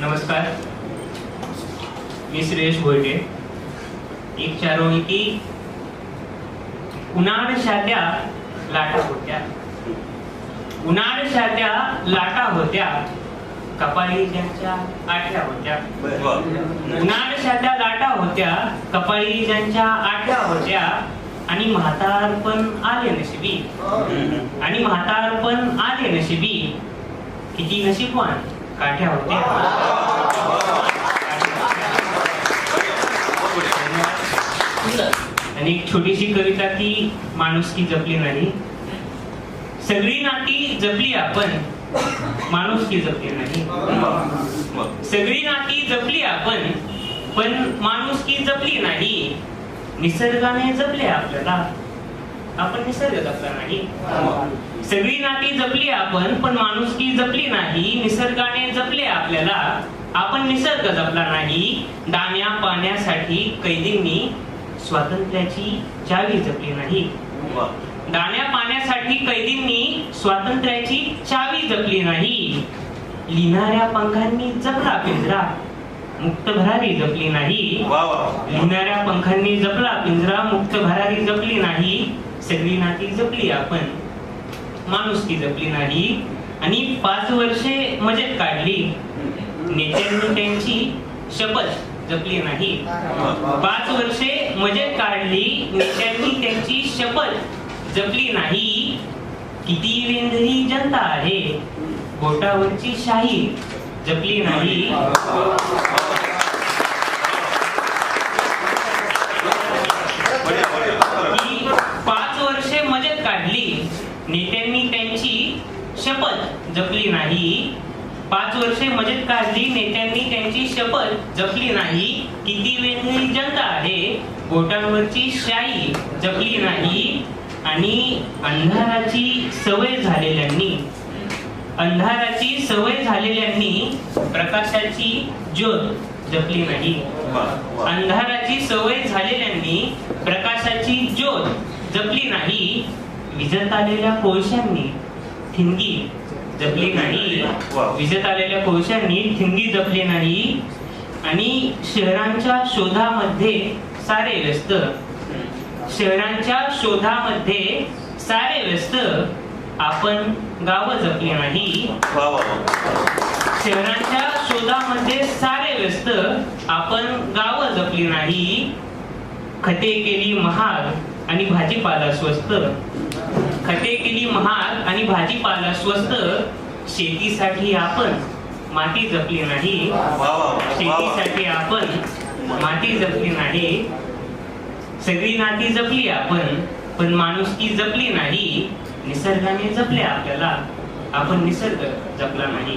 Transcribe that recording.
नमस्कार. मी सुरेश भोयटे एक चारोळी की उन्हाळ शात्या लाटा होत्या. उन्हाळ शात्या लाटा होत्या. कपाळी ज्यांच्या आठ्या होत्या. उन्हाळ शात्या लाटा होत्या. कपाळी ज्यांच्या आठ्या होत्या. आणि म्हातारपण आले नशिबी. आणि म्हातारपण आले नशिबी. किती नशीबवान. काठ्या होत्या. आणि एक छोटीशी कविता की माणुसकी जपली नाही. सगळी नाती जपली आपण माणुसकी जपली नाही. सगळी नाती जपली आपण पण माणुसकी जपली नाही. निसर्गाने जपले आपल्याला. आपण निसर्ग जपला नाही. सगळी नाती जपली आपण पण माणुसकी जपली नाही निसर्गाने जपले आपल्याला. आपण निसर्ग जपला नाही. दाण्या पाण्यासाठी कैदींनी स्वातंत्र्याची चावी जपली नाही. दाण्या पाण्यासाठी कैदींनी स्वातंत्र्याची चावी जपली नाही. लिहिणाऱ्या पंखांनी जपला पिंजरा मुक्त भरारी जपली नाही. लिहिणाऱ्या पंखांनी जपला पिंजरा मुक्त भरारी जपली नाही. सगळी नाती जपली आपण. माणुसकी जपली नाही. आणि पाच वर्षे मजेत काढली. नेत्यांनी त्यांची शपथ जपली नाही. पाच वर्षे मजेत काढली. नेत्यांनी त्यांची शपथ जपली नाही. किती वेंधरी जनता आहे. बोटावरची शाही जपली नाही की पाच वर्षे मजेत काढली नेत्यांनी त्यांची शपथ जपली नाही. पाच वर्षे मजेत काढली नेत्यांनी त्यांची शपथ जपली नाही. किती वेगळी जनता आहे बोटांवरची शाई जपली नाही. आणि अंधाराची सवय झालेल्यांनी अंधाराची सवय झालेल्यांनी प्रकाशाची ज्योत जपली नाही. अंधाराची सवय झालेल्यांनी प्रकाशाची ज्योत जपली नाही. विजत आलेल्या कोळशांनी ठिणगी जपली नाही. विजत आलेल्या कोळशांनी ठिणगी जपली नाही. आणि शहरांच्या शोधामध्ये सारे व्यस्त. शहरांच्या शोधामध्ये सारे व्यस्त. आपण गावं जपली नाही. शहरांच्या शोधामध्ये सारे व्यस्त. आपण गावं जपली नाही. खते केली महाग. आणि भाजीपाला स्वस्त. खते केली महाग आणि भाजीपाला स्वस्त. शेतीसाठी आपण माती जपली नाही. शेतीसाठी आपण माती जपली नाही. सगळी नाती जपली आपण पण माणुसकी जपली नाही. निसर्गाने जपले आपल्याला. आपण निसर्ग जपला नाही.